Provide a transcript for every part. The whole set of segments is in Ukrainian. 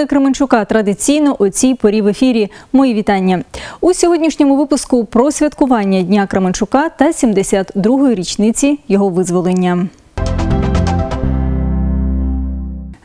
Новини Кременчука традиційно у цій порі в ефірі. Мої вітання у сьогоднішньому випуску про святкування Дня Кременчука та 72-ї річниці його визволення.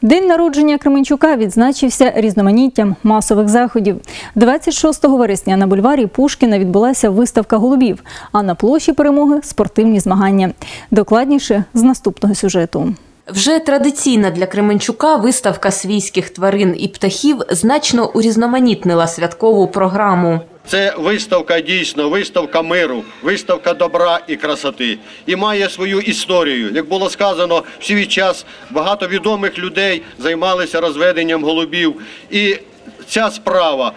День народження Кременчука відзначився різноманіттям масових заходів. 26 вересня на бульварі Пушкіна відбулася виставка голубів, а на площі перемоги спортивні змагання. Докладніше з наступного сюжету. Вже традиційна для Кременчука виставка свійських тварин і птахів значно урізноманітнила святкову програму. Це виставка дійсно, виставка миру, виставка добра і красоти. І має свою історію. Як було сказано, в свій час багато відомих людей займалися розведенням голубів. І ця справа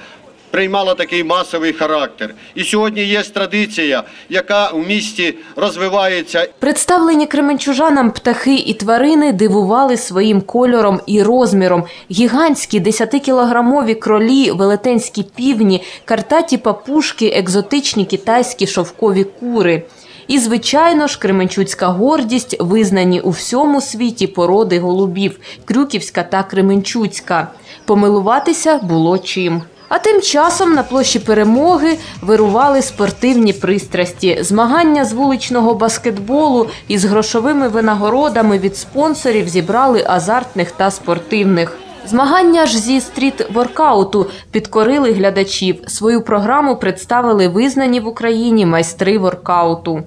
приймала такий масовий характер. І сьогодні є традиція, яка в місті розвивається Представлені кременчужанам птахи і тварини дивували своїм кольором і розміром. Гігантські 10-кілограмові кролі, велетенські півні, картаті папушки, екзотичні китайські шовкові кури. І, звичайно ж, кременчуцька гордість визнані у всьому світі породи голубів – Крюківська та Кременчуцька. Помилуватися було чим. А тим часом на площі перемоги вирували спортивні пристрасті, змагання з вуличного баскетболу із грошовими винагородами від спонсорів зібрали азартних та спортивних. Змагання ж зі стріт-воркауту підкорили глядачів. Свою програму представили визнані в Україні майстри воркауту.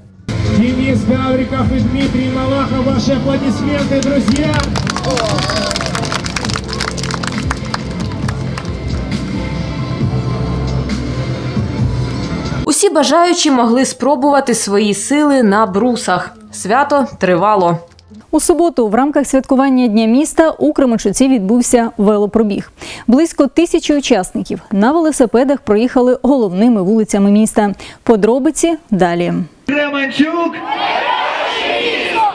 Денис Гавриков и Дмитрий Малахов. Ваши аплодисменты, друзья! Усі бажаючі могли спробувати свої сили на брусах. Свято тривало. У суботу в рамках святкування Дня міста у Кременчуці відбувся велопробіг. Близько тисячі учасників на велосипедах проїхали головними вулицями міста. Подробиці далі. Кременчук!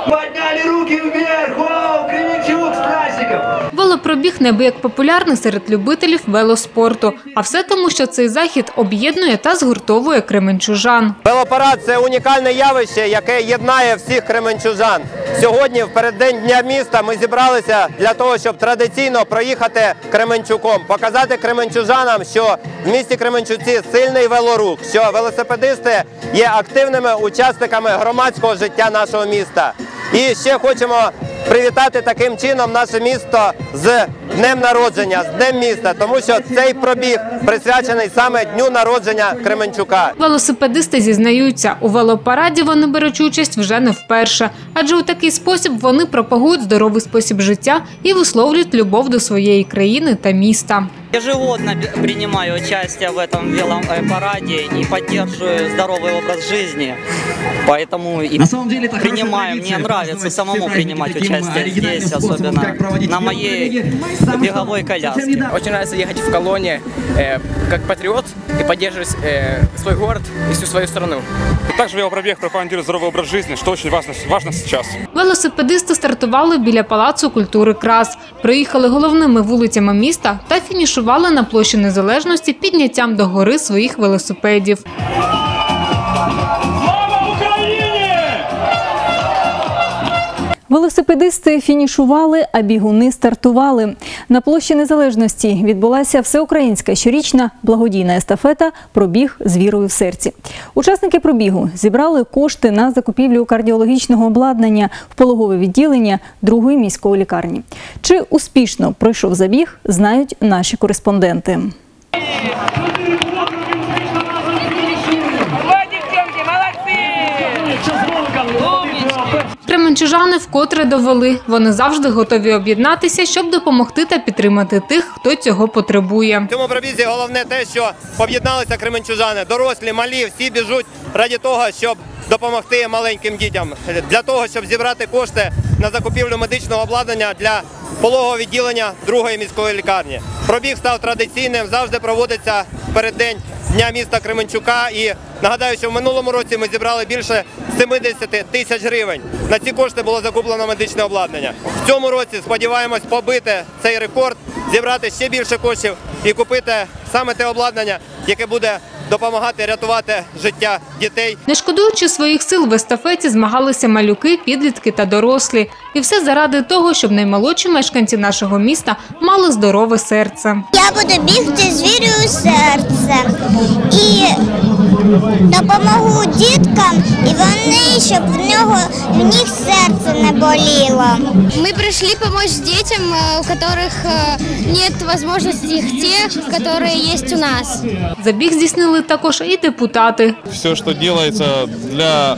Подняли руки вверх! Вау, Кременчук с праздником! Велопробіг неабияк популярний серед любителів велоспорту. А все тому, що цей захід об'єднує та згуртовує кременчужан. Велопарад це унікальне явище, яке єднає всіх кременчужан. Сьогодні, в переддень дня міста, ми зібралися для того, щоб традиційно проїхати Кременчуком, показати кременчужанам, що в місті Кременчуці сильний велорух, що велосипедисти є активними учасниками громадського життя нашого міста. І ще хочемо привітати таким чином наше місто з днем народження, з днем міста, тому що цей пробіг присвячений саме дню народження Кременчука. Велосипедисти зізнаються, у велопараді вони беруть участь вже не вперше, адже у такий спосіб вони пропагують здоровий спосіб життя і висловлюють любов до своєї країни та міста. Ежегодно б- принимаю участие в этом велопараде и поддерживаю здоровый образ жизни. Поэтому и На самом деле это хорошая принимаю. традиция Мне нравится праздновать самому все праздники принимать таким, участие оригинальным здесь, способом, особенно как проводить на велопробеги. моей Самых беговой совсем коляске. недавно. Очень нравится ехать в колонне э, как патриот и поддерживать э, свой город и всю свою страну. Также велопробег пропагандирует здоровый образ жизни, что очень важно, важно сейчас. Велосипедисти стартували біля Палацу культури Крас, проїхали головними вулицями міста та фінішували на площі Незалежності підняттям до гори своїх велосипедів. Велосипедисти фінішували, а бігуни стартували. На площі Незалежності відбулася всеукраїнська щорічна благодійна естафета Пробіг з вірою в серці. Учасники пробігу зібрали кошти на закупівлю кардіологічного обладнання в пологове відділення другої міської лікарні. Чи успішно пройшов забіг, знають наші кореспонденти. Кременчужани вкотре довели, вони завжди готові об'єднатися, щоб допомогти та підтримати тих, хто цього потребує. В цьому пробізі головне те, що об'єдналися кременчужани, дорослі, малі, всі біжуть раді того, щоб допомогти маленьким дітям, для того, щоб зібрати кошти на закупівлю медичного обладнання для пологового відділення другої міської лікарні. Пробіг став традиційним, завжди проводиться в переддень дня міста Кременчука. І нагадаю, що в минулому році ми зібрали більше 70 тисяч гривень. На ці кошти було закуплено медичне обладнання. В цьому році сподіваємось побити цей рекорд, зібрати ще більше коштів і купити саме те обладнання, яке буде допомагати рятувати життя дітей. Не шкодуючи своїх сил в естафеті, змагалися малюки, підлітки та дорослі. І все заради того, щоб наймолодші мешканці нашого міста мали здорове серце. Я буду бігти з вірою серце і допомогу діткам, і вони, щоб в нього в них серце не боліло. Мы пришли помочь детям, э, у которых э, нет возможности их тех, которые есть у нас. Забіг здійснили також і депутати. все, что делается для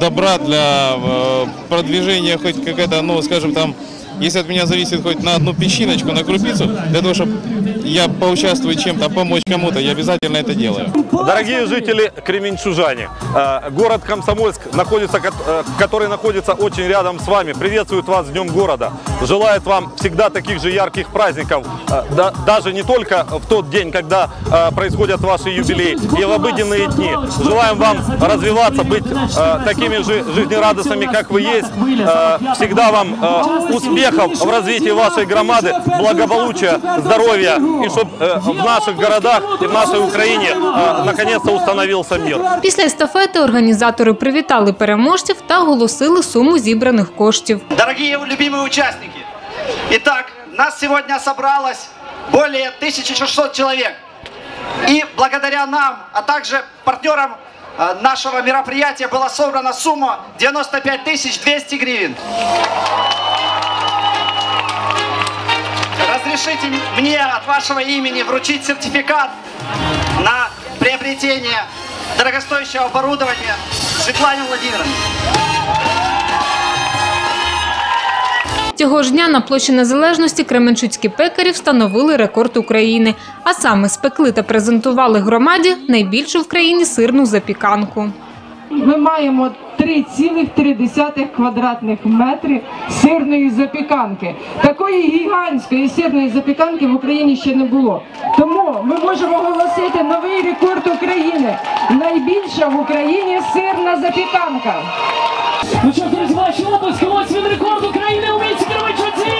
добра, для э, продвижения хоть какая-то, ну, скажем, там, если от меня зависит хоть на одну песчиночку, на крупицу, для того, чтобы я поучаствую чем-то, помочь кому-то, я обязательно это делаю. Дорогие жители Кременчужане, э, город Комсомольск, находится, э, который находится очень рядом с вами, приветствует вас с Днем города, желает вам всегда таких же ярких праздников, э, да- даже не только в тот день, когда происходят ваши юбилеи, и в обыденные дни. Желаем вам развиваться, быть такими же жизнерадостными, как вы есть, всегда вам успехов в развитии вашей громады, благополучия, здоровья, и чтобы в наших городах и в нашей Украине э, наконец-то установился мир. Після естафети організатори привітали переможців та оголосили суму зібраних коштів. Дорогие любимые участники, итак, нас сегодня собралось более 1600 человек. И благодаря нам, а также партнерам э, нашего мероприятия была собрана сумма 95 200 гривен. Разрешите мне от вашего имени вручить сертификат на приобретение дорогостоящего оборудования Светлане Владимировне. Цього ж дня на площі Незалежності кременчуцькі пекарі встановили рекорд України, а саме спекли та презентували громаді найбільшу в країні сирну запіканку. Ми маємо 3,3 квадратних метри сирної запіканки. Такої гігантської сирної запіканки в Україні ще не було. Тому ми можемо оголосити новий рекорд України. Найбільша в Україні сирна запіканка. Ну що, друзі, ваші обласки, ось він рекорд України у місті Кременчуці!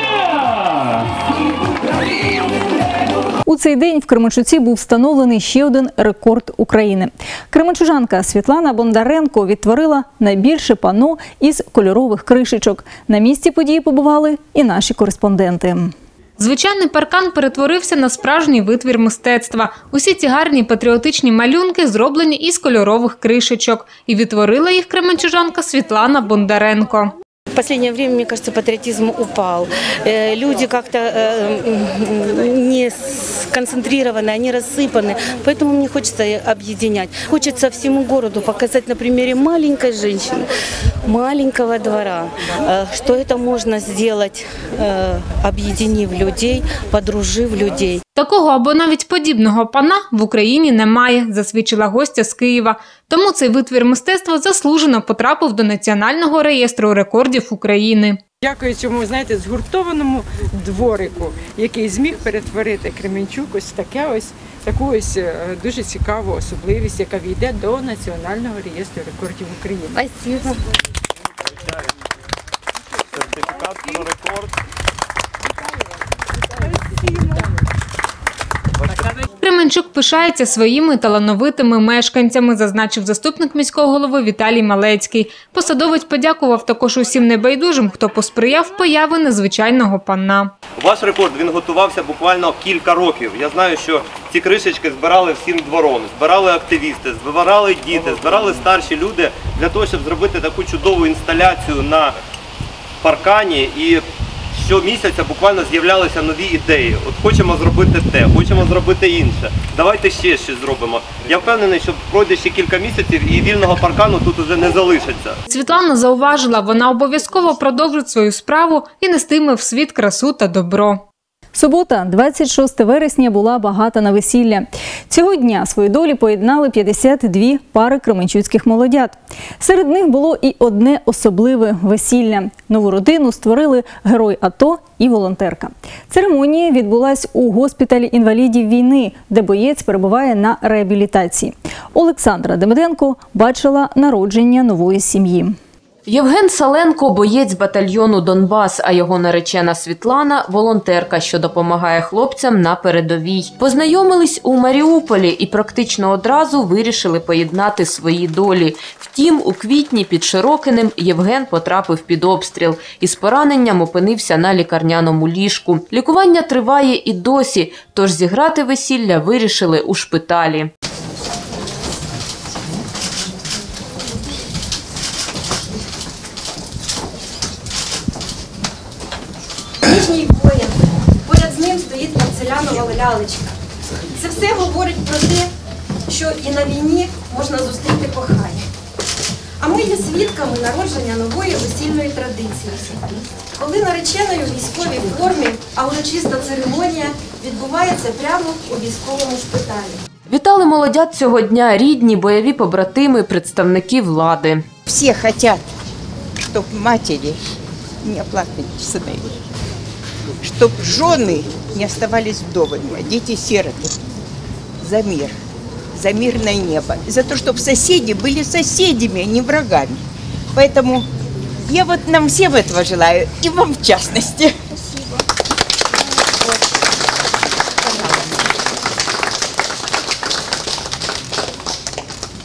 У цей день в Кременчуці був встановлений ще один рекорд України. Кременчужанка Світлана Бондаренко відтворила найбільше пано із кольорових кришечок. На місці події побували і наші кореспонденти. Звичайний паркан перетворився на справжній витвір мистецтва. Усі ці гарні патріотичні малюнки зроблені із кольорових кришечок. І відтворила їх кременчужанка Світлана Бондаренко В последнее время, мне кажется, патриотизм упал. Э, Люди как-то э, м, не сконцентрированы, они рассыпаны. Поэтому мне хочется объединять. Хочется всему городу показать на примере маленькой женщины, маленького двора, э, что это можно сделать, э, объединив людей, подружив людей. Такого або навіть подібного пана в Україні немає, засвідчила гостя з Києва. Тому цей витвір мистецтва заслужено потрапив до Національного реєстру рекордів України. Дякую цьому, знаєте, згуртованому дворику, який зміг перетворити Кременчук ось таке ось таку ось е, дуже цікаву особливість, яка війде до Національного реєстру рекордів України. Спасибо. Сертификат про рекорд. Кременчук пишається своїми талановитими мешканцями, зазначив заступник міського голови Віталій Малецький. Посадовець подякував також усім небайдужим, хто посприяв появи незвичайного панна. Ваш рекорд він готувався буквально кілька років. Я знаю, що ці кришечки збирали всім двором, збирали активісти, збирали діти, збирали старші люди для того, щоб зробити таку чудову інсталяцію на паркані. І щомісяця буквально з'являлися нові ідеї. От хочемо зробити те, хочемо зробити інше. Давайте ще щось зробимо. Я впевнений, що пройде ще кілька місяців і вільного паркану тут уже не залишиться. Світлана зауважила, вона обов'язково продовжить свою справу і нестиме в світ красу та добро. Субота, 26 вересня, була багата на весілля. Цього дня свої долі поєднали 52 пари кременчуцьких молодят. Серед них було і одне особливе весілля. Нову родину створили герой АТО і волонтерка. Церемонія відбулась у госпіталі інвалідів війни, де боєць перебуває на реабілітації. Олександра Демиденко бачила народження нової сім'ї. Євген Саленко – боєць батальйону «Донбас», а його наречена Світлана – волонтерка, що допомагає хлопцям на передовій. Познайомились у Маріуполі і практично одразу вирішили поєднати свої долі. Втім, у квітні під Широкинем Євген потрапив під обстріл і з пораненням опинився на лікарняному ліжку. Лікування триває і досі, тож зіграти весілля вирішили у шпиталі. Нижній воїн. Поряд з ним стоїть порцелянова лялечка. Це все говорить про те, що і на війні можна зустріти кохання. А ми є свідками народження нової весільної традиції, коли нареченою в військовій формі, а урочиста церемонія відбувається прямо у військовому шпиталі. Вітали молодят цього дня рідні, бойові побратими, представники влади. Все хотят, чтобы матери не оплакивали сыновей, чтобы жены не оставались вдовами, а дети сироты. За мир, за мирное небо. И за то, чтобы соседи были соседями, а не врагами. Поэтому я вот нам всем этого желаю, и вам в частности.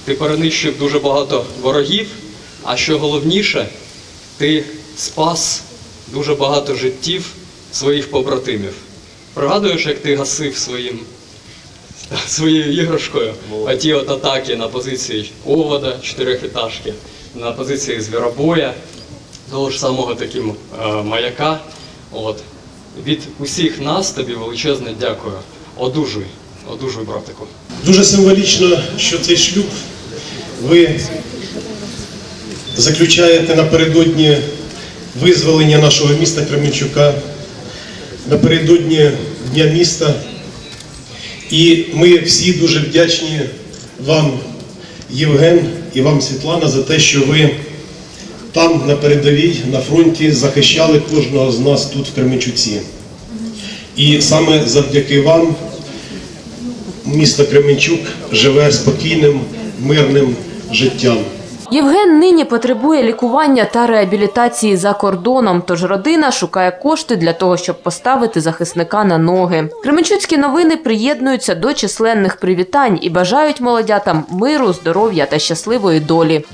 Ти перенищив дуже багато ворогів, а що головніше, ти спас дуже багато життів своїх побратимів. Пригадуєш, як ти гасив своїм, своєю іграшкою оті от атаки на позиції овода, чотирьохетажки, на позиції звіробоя, того ж самого таким е, маяка. От. Від усіх нас тобі величезне дякую. Одужуй, одужуй, братику. Дуже символічно, що цей шлюб ви заключаєте напередодні визволення нашого міста Кременчука, напередодні Дня міста. І ми всі дуже вдячні вам, Євген, і вам, Світлана, за те, що ви там на передовій, на фронті захищали кожного з нас тут в Кременчуці. І саме завдяки вам місто Кременчук живе спокійним, мирним життям. Євген нині потребує лікування та реабілітації за кордоном, тож родина шукає кошти для того, щоб поставити захисника на ноги. Кременчуцькі новини приєднуються до численних привітань і бажають молодятам миру, здоров'я та щасливої долі.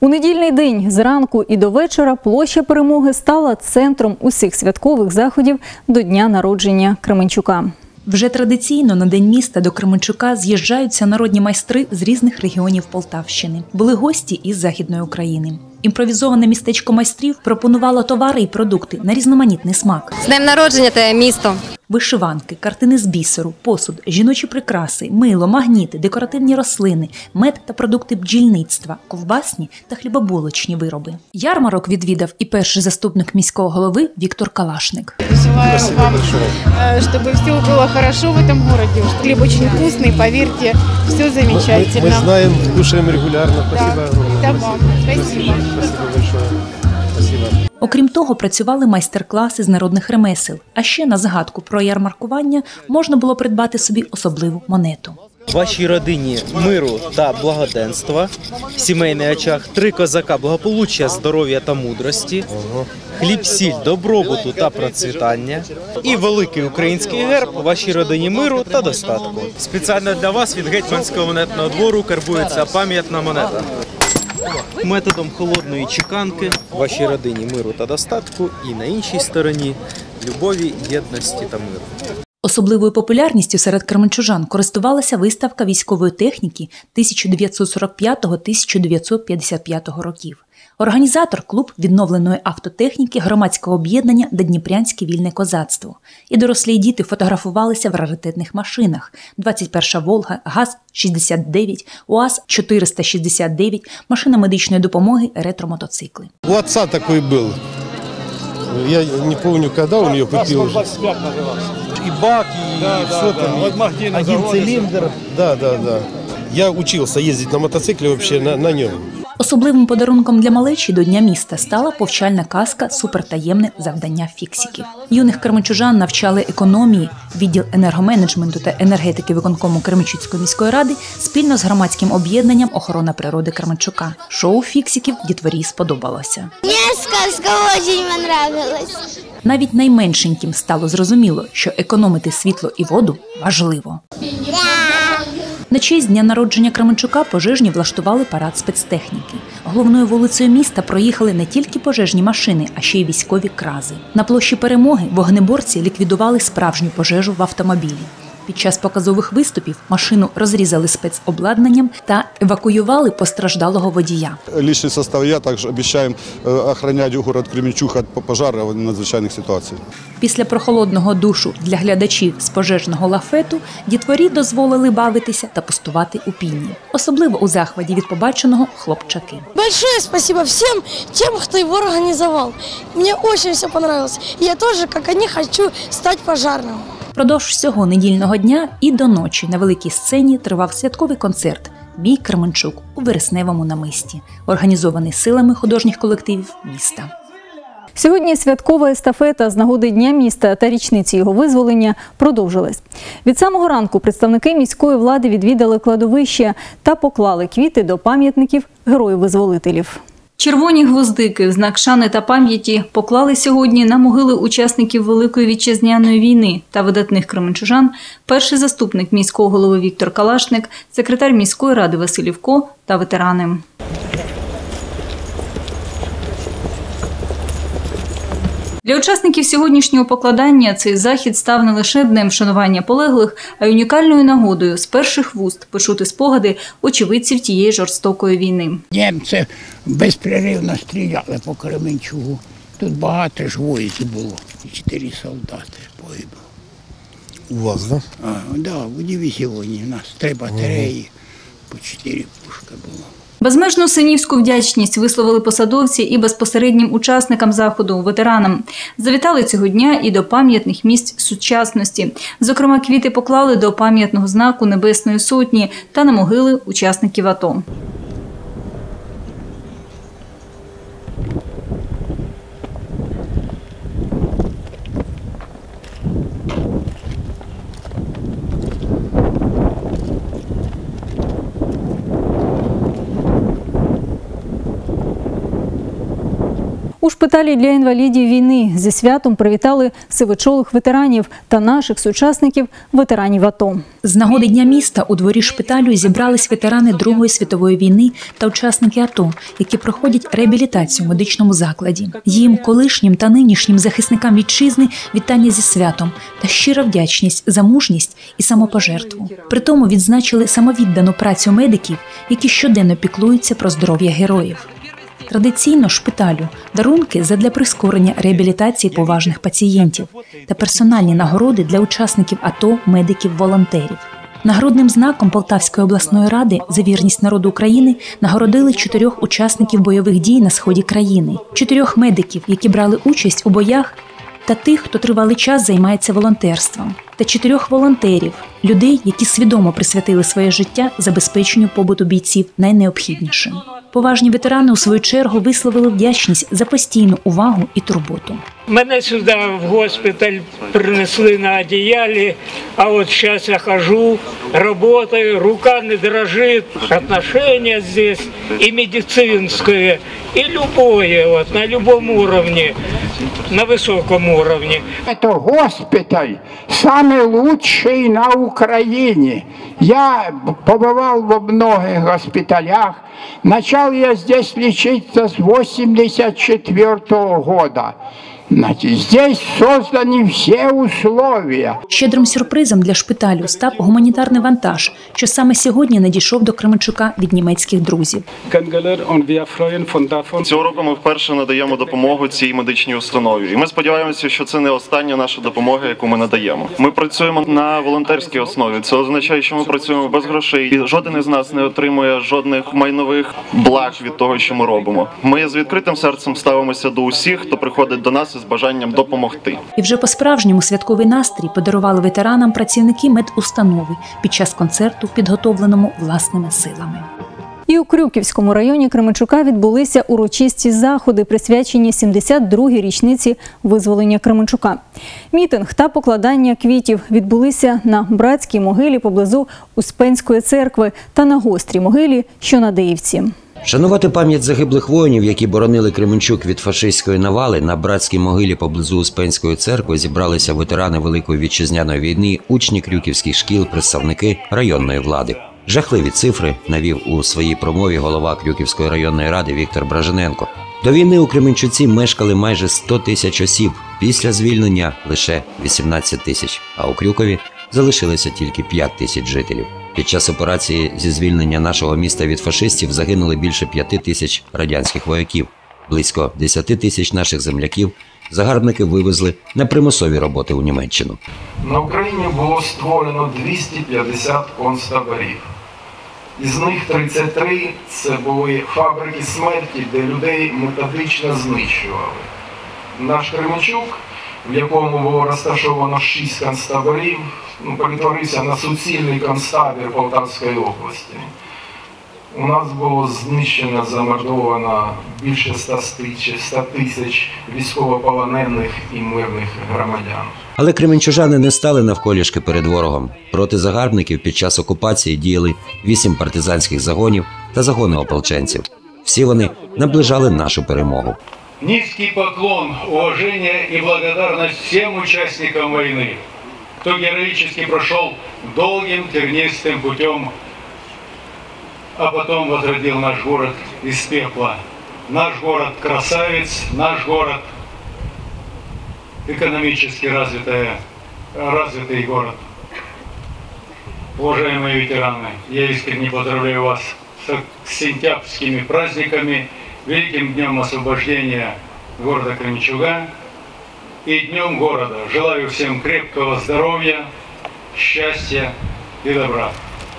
У недільний день зранку і до вечора площа перемоги стала центром усіх святкових заходів до дня народження Кременчука. Вже традиційно на день міста до Кременчука з'їжджаються народні майстри з різних регіонів Полтавщини. Були гості із західної України. Імпровізоване містечко майстрів пропонувало товари і продукти на різноманітний смак. З днем народження те місто Вишиванки, картини з бісеру, посуд, жіночі прикраси, мило, магніти, декоративні рослини, мед та продукти бджільництва, ковбасні та хлібобулочні вироби. Ярмарок відвідав і перший заступник міського голови Віктор Калашник. Желаю вам, э, чтобы все было хорошо в этом городе. Хлеб очень вкусный, поверьте, все замечательно. Мы знаем, кушаем регулярно. Спасибо огромное. Это вам. Спасибо. Спасибо большое. Окрім того, працювали майстер-класи з народних ремесел. А ще на згадку про ярмаркування можна було придбати собі особливу монету. Вашій родині миру та благоденства, сімейний очаг, три козака, благополуччя, здоров'я та мудрості, хліб, сіль, добробуту та процвітання і великий український герб вашій родині миру та достатку. Спеціально для вас від гетьманського монетного двору карбується пам'ятна монета. Методом холодної чеканки вашій родині миру та достатку і на іншій стороні любові, єдності та миру. Особливою популярністю серед кременчужан користувалася виставка військової техніки 1945-1955 років. Організатор клуб відновленої автотехніки громадського об'єднання Дніпрянське вільне козацтво. І дорослі діти фотографувалися в раритетних машинах: 21 Волга, ГАЗ-69, УАЗ-469, машина медичної допомоги, ретромотоцикли. У отца такой был. Я не помню, когда он ее купил. И бак, и все там. и один цилиндр. Да, да, да. Я учился ездить на мотоцикле вообще на, на нем. Особливим подарунком для малечі до Дня міста стала повчальна казка Супертаємне завдання фіксиків. Юних кременчужан навчали економії, відділ енергоменеджменту та енергетики виконкому Кременчуцької міської ради спільно з громадським об'єднанням Охорона природи Кременчука. Шоу фіксиків дітворі сподобалося. Мне сказка очень понравилась. Навіть найменшеньким стало зрозуміло, що економити світло і воду важливо. На честь дня народження Кременчука пожежні влаштували парад спецтехніки. Головною вулицею міста проїхали не тільки пожежні машини, а ще й військові крази. На площі перемоги вогнеборці ліквідували справжню пожежу в автомобілі. Під час показових виступів машину розрізали спецобладнанням та евакуювали постраждалого водія. Личный состав и я также обещаем э, охранять город Кременчуг от пожаров и надзвичайных ситуаций. Після прохолодного душу для глядачів з пожежного лафету дітворі дозволили бавитися та пустувати у піні. Особливо у захваті від побаченого хлопчаки. Большое спасибо всем тем, кто его организовал. Мне очень все понравилось. И я тоже, как они, хочу стать пожарным. Продовж всього недільного дня і до ночі на великій сцені тривав святковий концерт Мій Кременчук у вересневому намисті, організований силами художніх колективів міста. Сьогодні святкова естафета з нагоди Дня міста та річниці його визволення продовжилась. Від самого ранку представники міської влади відвідали кладовище та поклали квіти до пам'ятників героїв-визволителів. Червоні гвоздики в знак шани та пам'яті поклали сьогодні на могили учасників Великої вітчизняної війни та видатних кременчужан, перший заступник міського голови Віктор Калашник, секретар міської ради Василівко та ветерани. Для учасників сьогоднішнього покладання цей захід став не лише днем вшанування полеглих, а й унікальною нагодою з перших вуст почути спогади очевидців тієї жорстокої війни. Німці безперервно стріляли по Кременчугу. Тут багато ж воїнів було. І чотири солдати погибло. У вас, да? А, да, в дивізіоні у нас три батареї, по чотири пушки було. Безмежну синівську вдячність висловили посадовці і безпосереднім учасникам заходу, ветеранам. Завітали цього дня і до пам'ятних місць сучасності. Зокрема, квіти поклали до пам'ятного знаку Небесної Сотні та на могили учасників АТО. Шпиталі для інвалідів війни зі святом привітали сивочолих ветеранів та наших сучасників ветеранів АТО. З нагоди Дня міста у дворі шпиталю зібрались ветерани Другої світової війни та учасники АТО, які проходять реабілітацію в медичному закладі. Їм, колишнім та нинішнім захисникам вітчизни, вітання зі святом та щира вдячність за мужність і самопожертву. Притому відзначили самовіддану працю медиків, які щоденно піклуються про здоров'я героїв. Традиційно шпиталю дарунки задля прискорення реабілітації поважних пацієнтів та персональні нагороди для учасників АТО, медиків, волонтерів. Нагородним знаком Полтавської обласної ради за вірність народу України нагородили чотирьох учасників бойових дій на сході країни, чотирьох медиків, які брали участь у боях, та тих, хто тривалий час займається волонтерством, та чотирьох волонтерів, людей, які свідомо присвятили своє життя забезпеченню побуту бійців найнеобхіднішим. Поважні ветерани у свою чергу висловили вдячність за постійну увагу і турботу. Мене сюди в госпіталь принесли на одеялі, а от зараз я хожу, работаю, рука не дрожит, отношения здесь и медицинское, и любое, вот, на любом уровне, на высоком уровне. Это госпиталь самый лучший на Украине. Я побывал во многих госпиталях. Начал я здесь лечиться с 84 года. Значит, здесь созданы все условия. Щедрим сюрпризом для шпиталю став гуманітарний вантаж, що саме сьогодні надійшов до Кременчука від німецьких друзів. Цього року ми вперше надаємо допомогу цій медичній установі, і ми сподіваємося, що це не остання наша допомога, яку ми надаємо. Ми працюємо на волонтерській основі. Це означає, що ми працюємо без грошей, і жоден із нас не отримує жодних майнових благ від того, що ми робимо. Ми з відкритим серцем ставимося до усіх, хто приходить до нас із бажанням допомогти. І вже по-справжньому святковий настрій подарували ветеранам працівники медустанови під час концерту, підготовленому власними силами. І у Крюківському районі Кременчука відбулися урочисті заходи, присвячені 72-й річниці визволення Кременчука. Мітинг та покладання квітів відбулися на братській могилі поблизу Успенської церкви та на гострій могилі, що на Деївці. Шанувати пам'ять загиблих воїнів, які боронили Кременчук від фашистської навали, на братській могилі поблизу Успенської церкви зібралися ветерани Великої вітчизняної війни, учні крюківських шкіл, представники районної влади. Жахливі цифри навів у своїй промові голова Крюківської районної ради Віктор Бражененко. До війни у Кременчуці мешкали майже 100 тисяч осіб. Після звільнення лише 18 тисяч, а у Крюкові залишилося тільки 5 тисяч жителів. Під час операції зі звільнення нашого міста від фашистів загинули більше 5 тисяч радянських вояків. Близько 10 тисяч наших земляків загарбники вивезли на примусові роботи у Німеччину. На Україні було створено 250 концтаборів. Із них 33 це були фабрики смерті, де людей методично знищували. Наш Кременчук, в якому було розташовано 6 концтаборів, ну, перетворився на суцільний концтабір Полтавської області. У нас було знищено, замордовано більше 100 тисяч, 100 тисяч військовополонених і мирних громадян. Але кременчужани не стали навколішки перед ворогом. Проти загарбників під час окупації діяли вісім партизанських загонів та загони ополченців. Всі вони наближали нашу перемогу. Низкий поклон, уважение и благодарность всем участникам войны, кто героически прошел долгим тернистым путем, а потом возродил наш город из пепла. Наш город красавец, наш город экономически развитая, развитый город. Уважаемые ветераны, я искренне поздравляю вас с сентябрьскими праздниками, великим днем освобождения города Кременчуга и днем города. Желаю всем крепкого здоровья, счастья и добра.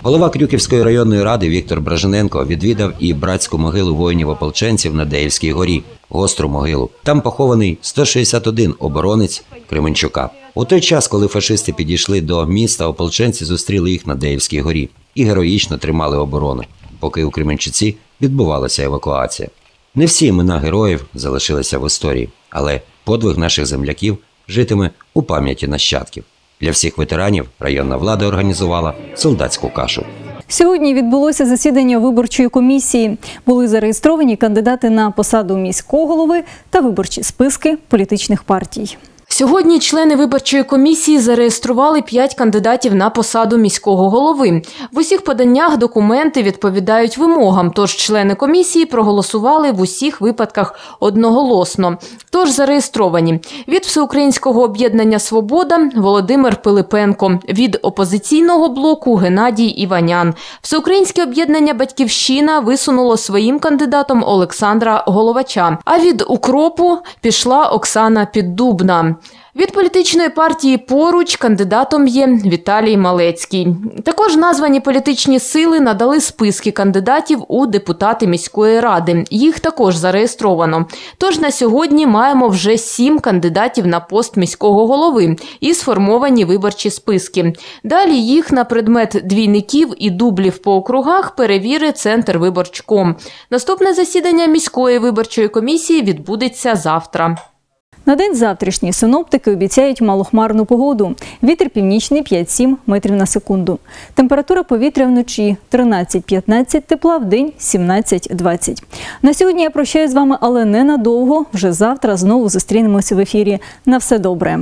Голова Крюківської районної ради Віктор Бражененко відвідав і братську могилу воїнів-ополченців на Деївській горі, гостру могилу. Там похований 161 оборонець Кременчука. У той час, коли фашисти підійшли до міста, ополченці зустріли їх на Деївській горі і героїчно тримали оборону, поки у Кременчуці відбувалася евакуація. Не всі імена героїв залишилися в історії, але подвиг наших земляків житиме у пам'яті нащадків. Для всіх ветеранів районна влада організувала солдатську кашу. Сьогодні відбулося засідання виборчої комісії. Були зареєстровані кандидати на посаду міського голови та виборчі списки політичних партій. Сьогодні члени виборчої комісії зареєстрували п'ять кандидатів на посаду міського голови. В усіх поданнях документи відповідають вимогам, тож члени комісії проголосували в усіх випадках одноголосно. Тож зареєстровані від Всеукраїнського об'єднання Свобода Володимир Пилипенко, від опозиційного блоку Геннадій Іванян. Всеукраїнське об'єднання Батьківщина висунуло своїм кандидатом Олександра Головача. А від укропу пішла Оксана Піддубна. Від політичної партії поруч кандидатом є Віталій Малецький. Також названі політичні сили надали списки кандидатів у депутати міської ради. Їх також зареєстровано. Тож на сьогодні маємо вже сім кандидатів на пост міського голови і сформовані виборчі списки. Далі їх на предмет двійників і дублів по округах перевірить центр виборчком. Наступне засідання міської виборчої комісії відбудеться завтра. На день завтрашній синоптики обіцяють малохмарну погоду. Вітер північний 5-7 метрів на секунду. Температура повітря вночі 13-15 тепла, в день 17-20. На сьогодні я прощаюсь з вами, але ненадовго. Вже завтра знову зустрінемося в ефірі. На все добре.